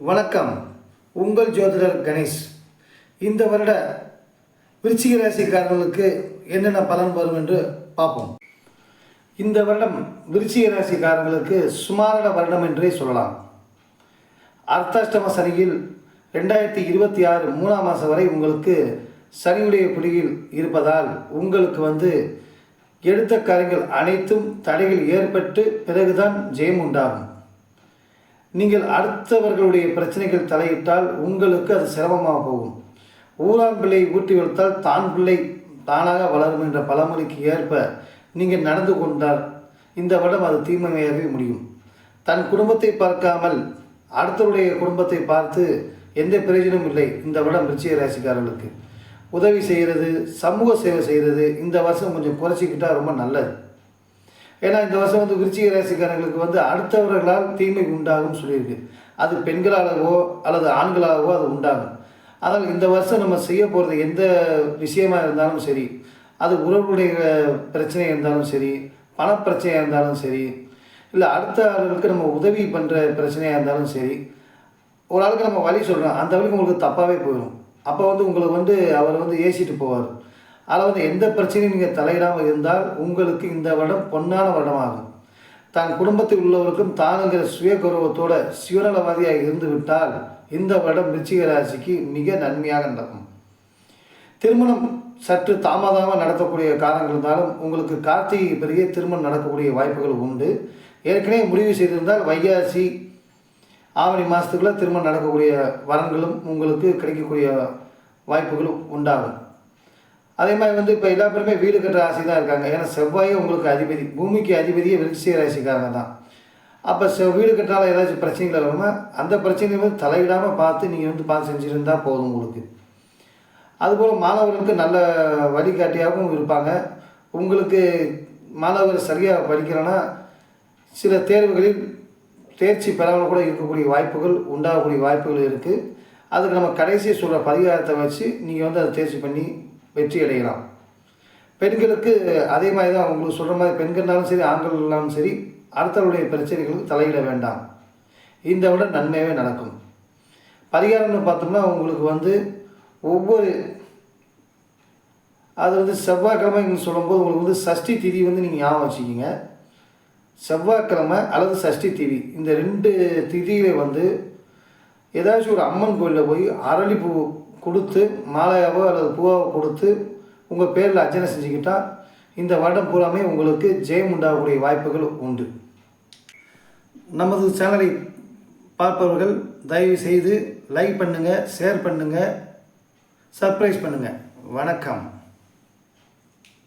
வணக்கம். உங்கள் ஜோதிடர் கணேஷ். இந்த வருட விருச்சிக ராசிக்காரர்களுக்கு என்னென்ன பலன் வரும் என்று பார்ப்போம். இந்த வருடம் விருச்சிக ராசிக்காரர்களுக்கு சுமாரான வருடம் என்றே சொல்லலாம். அர்த்தாஷ்டம சனியில் ரெண்டாயிரத்தி இருபத்தி ஆறு மூணாம் மாதம் வரை உங்களுக்கு சனியுடைய பிடியில் இருப்பதால் உங்களுக்கு வந்து எடுத்த காரியங்கள் அனைத்தும் தடைகள் ஏற்பட்டு பிறகுதான் ஜெயம் உண்டாகும். நீங்கள் அடுத்தவர்களுடைய பிரச்சனைகள் தலையிட்டால் உங்களுக்கு அது சிரமமாக போகும். ஊரான் பிள்ளை ஊட்டி வளர்த்தால் தான் பிள்ளை தானாக வளரும் என்ற பழமொழிக்கு ஏற்ப நீங்கள் நடந்து கொண்டால் இந்த வருடம் அது தீமையாகவே முடியும். தன் குடும்பத்தை பார்க்காமல் அடுத்தவருடைய குடும்பத்தை பார்த்து எந்த பிரயோஜனமும் இல்லை இந்த வருடம் ரிச்சிய ராசிக்காரர்களுக்கு. உதவி செய்கிறது சமூக சேவை செய்கிறது இந்த வருஷம் கொஞ்சம் குறைச்சிக்கிட்டால் ரொம்ப நல்லது. ஏன்னா இந்த வருஷம் வந்து விருச்சிக ராசிக்காரங்களுக்கு வந்து அடுத்தவர்களால் தீமை உண்டாகும் சொல்லியிருக்கு. அது பெண்களாகவோ அல்லது ஆண்களாகவோ அது உண்டாகும். அதனால் இந்த வருஷம் நம்ம செய்ய போகிறது எந்த விஷயமா இருந்தாலும் சரி அது உறவுடைய பிரச்சனை இருந்தாலும் சரி பணப்பிரச்சனையாக இருந்தாலும் சரி இல்லை அடுத்த ஆளுகளுக்கு நம்ம உதவி பண்ணுற பிரச்சனையாக இருந்தாலும் சரி ஒரு ஆளுக்கு நம்ம வழி சொல்கிறோம் அந்த வழிக்கு உங்களுக்கு தப்பாகவே போயிடும். அப்போ வந்து உங்களுக்கு வந்து அவர் வந்து ஏசிட்டு போவார். அதில் வந்து எந்த பிரச்சனையும் நீங்கள் தலையிடாமல் இருந்தால் உங்களுக்கு இந்த வருடம் பொன்னான வருடமாகும். தன் குடும்பத்தில் உள்ளவருக்கும் தானுங்கிற சுய கௌரவத்தோட சுயநலவாதியாக இருந்து விட்டால் இந்த வருடம் விருச்சிக ராசிக்கு மிக நன்மையாக நடக்கும். திருமணம் சற்று தாமதமாக நடத்தக்கூடிய காரணங்கள் இருந்தாலும் உங்களுக்கு கார்த்திகை பிறகு திருமணம் நடக்கக்கூடிய வாய்ப்புகள் உண்டு. ஏற்கனவே முடிவு செய்திருந்தால் வைகாசி ஆவணி மாதத்துக்குள்ளே திருமணம் நடக்கக்கூடிய வரன்களும் உங்களுக்கு கிடைக்கக்கூடிய வாய்ப்புகளும் உண்டாகும். அதே மாதிரி வந்து இப்போ எல்லா பேருமே வீடு கட்டுற ஆசை தான் இருக்காங்க. ஏன்னா செவ்வாயே உங்களுக்கு அதிபதி பூமிக்கு அதிபதியே விருட்சிய ராசிக்காரங்க தான். அப்போ செவ் வீடு கட்டினால ஏதாச்சும் பிரச்சனைகள் வருமா அந்த பிரச்சனையை வந்து தலையிடாமல் பார்த்து நீங்கள் வந்து பார்த்து செஞ்சுருந்தால் போதும் உங்களுக்கு. அதுபோல் மாணவர்களுக்கு நல்ல வழிகாட்டியாகவும் இருப்பாங்க. உங்களுக்கு மாணவர் சரியாக படிக்கிறோன்னா சில தேர்வுகளில் தேர்ச்சி பெறாமல் கூட இருக்கக்கூடிய வாய்ப்புகள் உண்டாகக்கூடிய வாய்ப்புகள் இருக்குது அதுக்கு நம்ம கடைசி சொல்கிற பரிகாரத்தை வச்சு நீங்கள் வந்து அதை தேர்ச்சி பண்ணி வெற்றி அடையலாம் பெண்களுக்கு அதே மாதிரி தான் உங்களுக்கு சொல்கிற மாதிரி பெண்கள்னாலும் சரி ஆண்கள்னாலும் சரி அடுத்தவருடைய பிரச்சனைகளுக்கு தலையிட வேண்டாம். இந்த விட நன்மையாகவே நடக்கும். பரிகாரம்னு பார்த்தோம்னா உங்களுக்கு வந்து ஒவ்வொரு அது வந்து செவ்வாய்க்கிழமை சொல்லும்போது உங்களுக்கு வந்து சஷ்டி திதி வந்து நீங்கள் ஞாபகம் வச்சுக்கிங்க. செவ்வாய்க்கிழமை அல்லது சஷ்டி திதி இந்த ரெண்டு திதியில வந்து ஏதாச்சும் ஒரு அம்மன் கோயிலில் போய் அரளிப்பூ கொடுத்து மாலையாவோ அல்லது பூவாவோ கொடுத்து உங்கள் பேரில் அர்ச்சனை செஞ்சுக்கிட்டால் இந்த வருடம் பூராமே உங்களுக்கு ஜெயம் உண்டாகக்கூடிய வாய்ப்புகள் உண்டு. நமது சேனலை பார்ப்பவர்கள் தயவு செய்து லைக் பண்ணுங்கள் ஷேர் பண்ணுங்கள் சர்ப்ரைஸ் பண்ணுங்கள் வணக்கம்.